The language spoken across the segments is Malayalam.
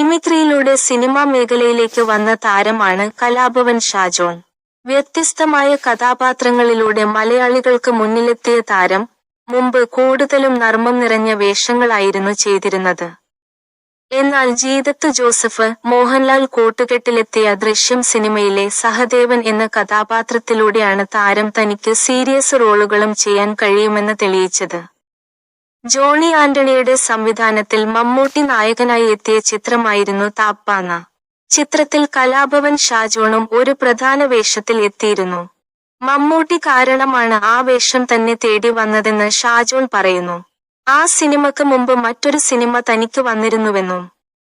മിമിക്രിയിലൂടെ സിനിമാ മേഖലയിലേക്ക് വന്ന താരമാണ് കലാഭവൻ ഷാജോൺ. വ്യത്യസ്തമായ കഥാപാത്രങ്ങളിലൂടെ മലയാളികൾക്ക് മുന്നിലെത്തിയ താരം മുമ്പ് കൂടുതലും നർമ്മം നിറഞ്ഞ വേഷങ്ങളായിരുന്നു ചെയ്തിരുന്നത്. എന്നാൽ ജീതത്ത് ജോസഫ് മോഹൻലാൽ കൂട്ടുകെട്ടിലെത്തിയ ദൃശ്യം സിനിമയിലെ സഹദേവൻ എന്ന കഥാപാത്രത്തിലൂടെയാണ് താരം തനിക്ക് സീരിയസ് റോളുകളും ചെയ്യാൻ കഴിയുമെന്ന് തെളിയിച്ചത്. ജോണി ആന്റണിയുടെ സംവിധാനത്തിൽ മമ്മൂട്ടി നായകനായി എത്തിയ ചിത്രമായിരുന്നു താപ്പാന ചിത്രത്തിൽ കലാഭവൻ ഷാജോണും ഒരു പ്രധാന വേഷത്തിൽ എത്തിയിരുന്നു. മമ്മൂട്ടി കാരണമാണ് ആ വേഷം തന്നെ തേടി വന്നതെന്ന് ഷാജോൺ പറയുന്നു. ആ സിനിമക്ക് മുമ്പ് മറ്റൊരു സിനിമ തനിക്ക് വന്നിരുന്നുവെന്നും.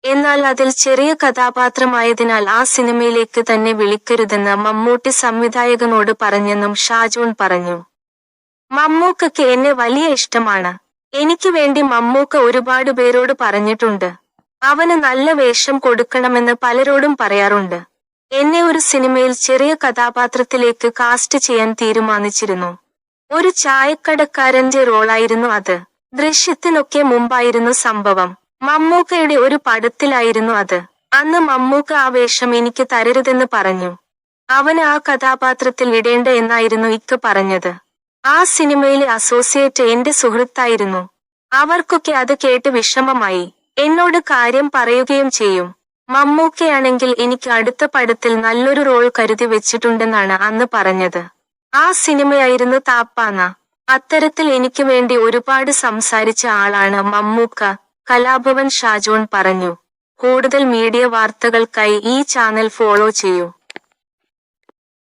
എന്നാൽ അതിൽ ചെറിയ കഥാപാത്രമായതിനാൽ ആ സിനിമയിലേക്ക് തന്നെ വിളിക്കരുതെന്ന് മമ്മൂട്ടി സംവിധായകനോട് പറഞ്ഞെന്നും ഷാജോൺ പറഞ്ഞു. മമ്മൂക്കയ്ക്ക് എന്നെ വലിയ ഇഷ്ടമാണ്. എനിക്ക് വേണ്ടി മമ്മൂക്ക ഒരുപാട് പേരോട് പറഞ്ഞിട്ടുണ്ട്. അവന് നല്ല വേഷം കൊടുക്കണമെന്ന് പലരോടും പറയാറുണ്ട്. എന്നെ ഒരു സിനിമയിൽ ചെറിയ കഥാപാത്രത്തിലേക്ക് കാസ്റ്റ് ചെയ്യാൻ തീരുമാനിച്ചിരുന്നു. ഒരു ചായക്കടക്കാരന്റെ റോളായിരുന്നു അത്. ദൃശ്യത്തിനൊക്കെ മുമ്പായിരുന്നു സംഭവം. മമ്മൂക്കയുടെ ഒരു പടത്തിലായിരുന്നു അത്. അന്ന് മമ്മൂക്ക ആ വേഷം എനിക്ക് തരരുതെന്ന് പറഞ്ഞു. അവന് ആ കഥാപാത്രത്തിൽ ഇടേണ്ട എന്നായിരുന്നു ഇക്ക പറഞ്ഞത്. ആ സിനിമയിലെ അസോസിയേറ്റ് എന്റെ സുഹൃത്തായിരുന്നു. അവർക്കൊക്കെ അത് കേട്ട് വിഷമമായി. എന്നോട് കാര്യം പറയുകയും ചെയ്യും. മമ്മൂക്കയാണെങ്കിൽ എനിക്ക് അടുത്ത പടത്തിൽ നല്ലൊരു റോൾ കരുതി വെച്ചിട്ടുണ്ടെന്നാണ് അന്ന് പറഞ്ഞത്. ആ സിനിമയായിരുന്നു താപ്പാന. അത്തരത്തിൽ എനിക്ക് വേണ്ടി ഒരുപാട് സംസാരിച്ച ആളാണ് മമ്മൂക്ക കലാഭവൻ ഷാജോൺ പറഞ്ഞു. കൂടുതൽ മീഡിയ വാർത്തകൾക്കായി ഈ ചാനൽ ഫോളോ ചെയ്യൂ.